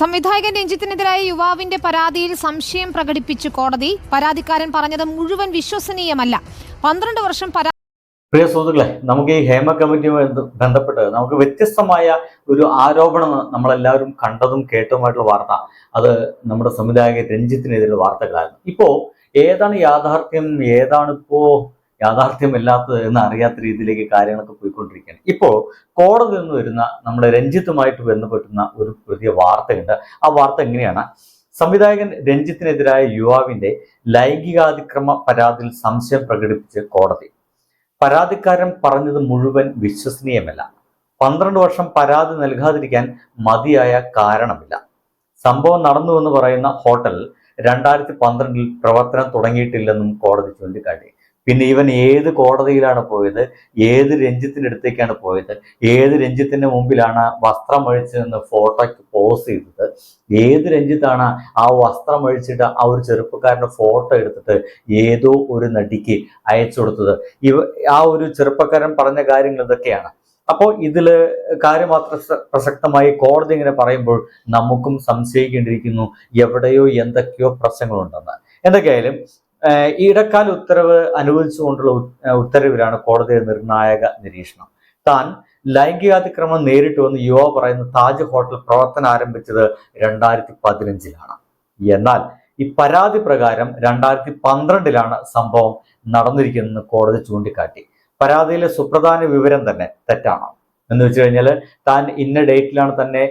സംവിധായകൻ രഞ്ജിത്തിനെതിരായ യുവാവിന്റെ പരാതിയിൽ സംശയം പ്രകടിപ്പിച്ചു കോടതി. പരാതിക്കാരൻ പറഞ്ഞത് മുഴുവൻ വിശ്വസനീയമല്ല. പന്ത്രണ്ട് വർഷം പരാ പ്രിയ സുഹൃത്തുക്കളെ നമുക്ക് ഈ ഹേമ കമ്മിറ്റിയുമായി ബന്ധ- ബന്ധപ്പെട്ട് നമുക്ക് വ്യത്യസ്തമായ ഒരു ആരോപണം നമ്മളെല്ലാവരും കണ്ടതും കേട്ടതുമായിട്ടുള്ള വാർത്ത. അത് നമ്മുടെ സംവിധായകൻ രഞ്ജിത്തിനെതിരെ വാർത്തകളായിരുന്നു. ഇപ്പോ ഏതാണ് യാഥാർത്ഥ്യം? ഏതാണ് ഇപ്പോ യാഥാർത്ഥ്യമല്ലാത്തത് എന്ന് അറിയാത്ത രീതിയിലേക്ക് കാര്യങ്ങളൊക്കെ പോയിക്കൊണ്ടിരിക്കുകയാണ്. ഇപ്പോൾ കോടതി നിന്ന് വരുന്ന നമ്മുടെ രഞ്ജിത്തുമായിട്ട് ബന്ധപ്പെട്ടുന്ന ഒരു പുതിയ വാർത്തയുണ്ട്. ആ വാർത്ത എങ്ങനെയാണ്? സംവിധായകൻ രഞ്ജിത്തിനെതിരായ യുവാവിന്റെ ലൈംഗികാതിക്രമ പരാതിയിൽ സംശയം പ്രകടിപ്പിച്ച് കോടതി. പരാതിക്കാരൻ പറഞ്ഞത് മുഴുവൻ വിശ്വസനീയമല്ല. പന്ത്രണ്ട് വർഷം പരാതി നൽകാതിരിക്കാൻ മതിയായ കാരണമില്ല. സംഭവം നടന്നു എന്ന് പറയുന്ന ഹോട്ടൽ രണ്ടായിരത്തി പന്ത്രണ്ടിൽ പ്രവർത്തനം തുടങ്ങിയിട്ടില്ലെന്നും കോടതി ചൂണ്ടിക്കാട്ടി. പിന്നെ ഇവൻ ഏത് കോടതിയിലാണ് പോയത്? ഏത് രഞ്ജിത്തിന്റെ അടുത്തേക്കാണ് പോയത്? ഏത് രഞ്ജിത്തിന്റെ മുമ്പിലാണ് വസ്ത്രം അഴിച്ചു നിന്ന് ഫോട്ടോയ്ക്ക് പോസ് ചെയ്തത്? ഏത് രഞ്ജിത്താണ് ആ വസ്ത്രം അഴിച്ചിട്ട് ആ ഒരു ചെറുപ്പക്കാരന്റെ ഫോട്ടോ എടുത്തിട്ട് ഏതോ ഒരു നടിക്ക് അയച്ചു കൊടുത്തത്? ഇവ ആ ഒരു ചെറുപ്പക്കാരൻ പറഞ്ഞ കാര്യങ്ങൾ ഇതൊക്കെയാണ്. അപ്പോൾ ഇതിൽ കാര്യമാത്ര പ്രസക്തമായി കോടതി ഇങ്ങനെ പറയുമ്പോൾ നമുക്കും സംശയിക്കേണ്ടിയിരിക്കുന്നു. എവിടെയോ എന്തൊക്കെയോ പ്രശ്നങ്ങളുണ്ടെന്ന്. എന്തൊക്കെയായാലും ഇടക്കാല ഉത്തരവ് അനുവദിച്ചുകൊണ്ടുള്ള ഉത്തരവിലാണ് കോടതിയുടെ നിർണായക നിരീക്ഷണം. താൻ ലൈംഗികാതിക്രമം നേരിട്ടു വന്ന് യുവാവ് പറയുന്ന താജ് ഹോട്ടൽ പ്രവർത്തനം ആരംഭിച്ചത് രണ്ടായിരത്തി പതിനഞ്ചിലാണ് എന്നാൽ ഈ പരാതി പ്രകാരം രണ്ടായിരത്തി പന്ത്രണ്ടിലാണ് സംഭവം നടന്നിരിക്കുന്നതെന്ന് കോടതി ചൂണ്ടിക്കാട്ടി. പരാതിയിലെ സുപ്രധാന വിവരം തന്നെ തെറ്റാണ്. എന്ന് വെച്ചു കഴിഞ്ഞാൽ താൻ ഇന്ന ഡേറ്റിലാണ് തന്നെ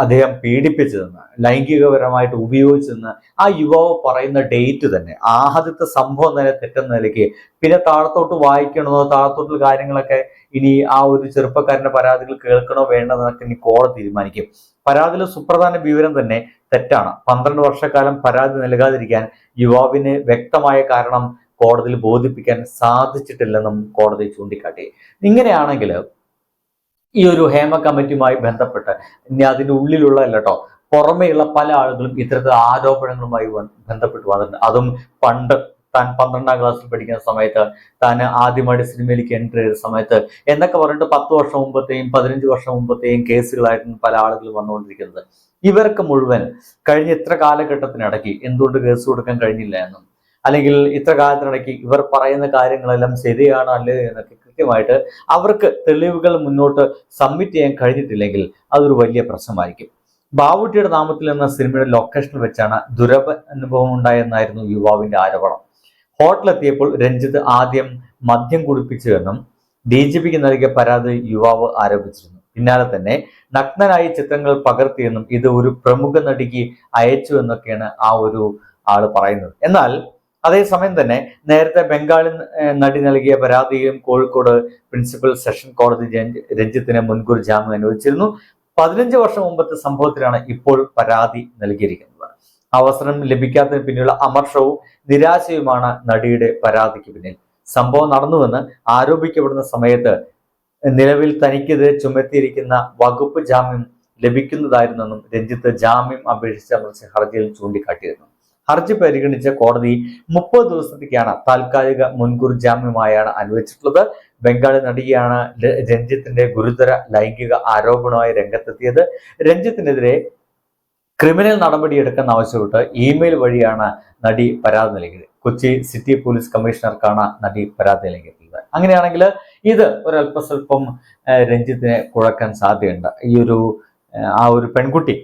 അദ്ദേഹം പീഡിപ്പിച്ചതെന്ന് ലൈംഗികപരമായിട്ട് ഉപയോഗിച്ചതെന്ന് ആ യുവാവ് പറയുന്ന ഡേറ്റ് തന്നെ ആദ്യത്തെ സംഭവം തന്നെ തെറ്റെന്ന നിലയ്ക്ക്. പിന്നെ താഴത്തോട്ട് വായിക്കണമെന്നോ താഴത്തോട്ടുള്ള കാര്യങ്ങളൊക്കെ ഇനി ആ ഒരു ചെറുപ്പക്കാരന്റെ പരാതികൾ കേൾക്കണോ വേണ്ടതെന്നൊക്കെ ഇനി കോടതി തീരുമാനിക്കും. പരാതിയിലെ സുപ്രധാന വിവരം തന്നെ തെറ്റാണ്. പന്ത്രണ്ട് വർഷക്കാലം പരാതി നൽകാതിരിക്കാൻ യുവാവിന് വ്യക്തമായ കാരണം കോടതിയിൽ ബോധിപ്പിക്കാൻ സാധിച്ചിട്ടില്ലെന്നും കോടതി ചൂണ്ടിക്കാട്ടി. ഇങ്ങനെയാണെങ്കിൽ ഈ ഒരു ഹേമ കമ്മിറ്റിയുമായി ബന്ധപ്പെട്ട് ഇനി അതിന്റെ ഉള്ളിലുള്ള കേട്ടോ പുറമെയുള്ള പല ആളുകളും ഇത്തരത്തിൽ ആരോപണങ്ങളുമായി ബന്ധപ്പെട്ട് വന്നിട്ടുണ്ട്. അതും പണ്ട് താൻ പന്ത്രണ്ടാം ക്ലാസ്സിൽ പഠിക്കുന്ന സമയത്ത് താൻ ആദ്യമായിട്ട് സിനിമയിലേക്ക് എൻട്രി ചെയ്ത സമയത്ത് എന്നൊക്കെ പറഞ്ഞിട്ട് പത്ത് വർഷം മുമ്പത്തെയും പതിനഞ്ച് വർഷം മുമ്പത്തെയും കേസുകളായിട്ട് പല ആളുകളും വന്നുകൊണ്ടിരിക്കുന്നത്. ഇവർക്ക് മുഴുവൻ കഴിഞ്ഞ ഇത്ര കാലഘട്ടത്തിനിടയ്ക്ക് എന്തുകൊണ്ട് കേസ് കൊടുക്കാൻ കഴിഞ്ഞില്ല എന്നും അല്ലെങ്കിൽ ഇത്ര കാലത്തിനിടയ്ക്ക് ഇവർ പറയുന്ന കാര്യങ്ങളെല്ലാം ശരിയാണ് അല്ലേ എന്നൊക്കെ കൃത്യമായിട്ട് അവർക്ക് തെളിവുകൾ മുന്നോട്ട് സബ്മിറ്റ് ചെയ്യാൻ കഴിഞ്ഞിട്ടില്ലെങ്കിൽ അതൊരു വലിയ പ്രശ്നമായിരിക്കും. ബാവുട്ടിയുടെ നാമത്തിൽ എന്ന സിനിമയുടെ ലൊക്കേഷനിൽ വെച്ചാണ് ദുരവ അനുഭവം ഉണ്ടായെന്നായിരുന്നു യുവാവിന്റെ ആരോപണം. ഹോട്ടലെത്തിയപ്പോൾ രഞ്ജിത്ത് ആദ്യം മദ്യം കുടിപ്പിച്ചുവെന്നും ഡി ജി പിക്ക് നൽകിയ പരാതി യുവാവ് ആരോപിച്ചിരുന്നു. പിന്നാലെ തന്നെ നഗ്നനായി ചിത്രങ്ങൾ പകർത്തിയെന്നും ഇത് ഒരു പ്രമുഖ നടിക്ക് അയച്ചു എന്നൊക്കെയാണ് ആ ഒരു ആൾ പറയുന്നത്. എന്നാൽ അതേസമയം തന്നെ നേരത്തെ ബംഗാളിൽ നടി നൽകിയ പരാതിയും കോഴിക്കോട് പ്രിൻസിപ്പൽ സെഷൻ കോടതി രഞ്ജിത്തിന് മുൻകൂർ ജാമ്യം അനുവദിച്ചിരുന്നു. പതിനഞ്ച് വർഷം മുമ്പത്തെ സംഭവത്തിലാണ് ഇപ്പോൾ പരാതി നൽകിയിരിക്കുന്നത്. അവസരം ലഭിക്കാത്തതിന് പിന്നിലുള്ള അമർഷവും നിരാശയുമാണ് നടിയുടെ പരാതിക്ക് പിന്നിൽ. സംഭവം നടന്നുവെന്ന് ആരോപിക്കപ്പെടുന്ന സമയത്ത് നിലവിൽ തനിക്കെതിരെ ചുമത്തിയിരിക്കുന്ന വകുപ്പ് ജാമ്യം ലഭിക്കുന്നതായിരുന്നെന്നും രഞ്ജിത്ത് ജാമ്യം അപേക്ഷിച്ച അമർച്ച ഹർജിയിൽ ചൂണ്ടിക്കാട്ടിയിരുന്നു. ഹർജി പരിഗണിച്ച കോടതി മുപ്പത് ദിവസത്തേക്കാണ് താൽക്കാലിക മുൻകൂർ ജാമ്യമായാണ് അനുവദിച്ചിട്ടുള്ളത്. ബംഗാളി നടിയാണ് രഞ്ജിത്തിന്റെ ഗുരുതര ലൈംഗിക ആരോപണമായി രംഗത്തെത്തിയത്. രഞ്ജിത്തിനെതിരെ ക്രിമിനൽ നടപടിയെടുക്കാൻ ആവശ്യപ്പെട്ട് ഇമെയിൽ വഴിയാണ് നടി പരാതി നൽകിയത്. കൊച്ചി സിറ്റി പോലീസ് കമ്മീഷണർക്കാണ് നടി പരാതി നൽകിയിട്ടുള്ളത്. അങ്ങനെയാണെങ്കിൽ ഇത് ഒരല്പസ്വല്പം രഞ്ജിത്തിനെ കുഴക്കാൻ സാധ്യതയുണ്ട്. ഈ ഒരു ആ ഒരു പെൺകുട്ടി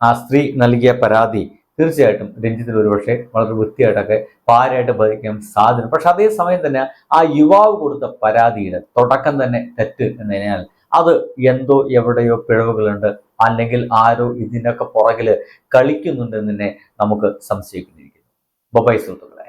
ആ സ്ത്രീ നൽകിയ പരാതി തീർച്ചയായിട്ടും രഞ്ജിത്തിന് ഒരുപക്ഷെ വളരെ വൃത്തിയായിട്ടൊക്കെ പാരായിട്ട് ബാധിക്കാൻ സാധനം പക്ഷെ അതേസമയം തന്നെ ആ യുവാവ് കൊടുത്ത പരാതിയുടെ തുടക്കം തന്നെ തെറ്റ് എന്നതിനാൽ അത് എന്തോ എവിടെയോ പിഴവുകളുണ്ട്. അല്ലെങ്കിൽ ആരോ ഇതിനൊക്കെ പുറകിൽ കളിക്കുന്നുണ്ടെന്ന് തന്നെ നമുക്ക് സംശയിക്കുന്നിരിക്കുന്നു ബൊബൈ സുഹൃത്തുക്കളെ.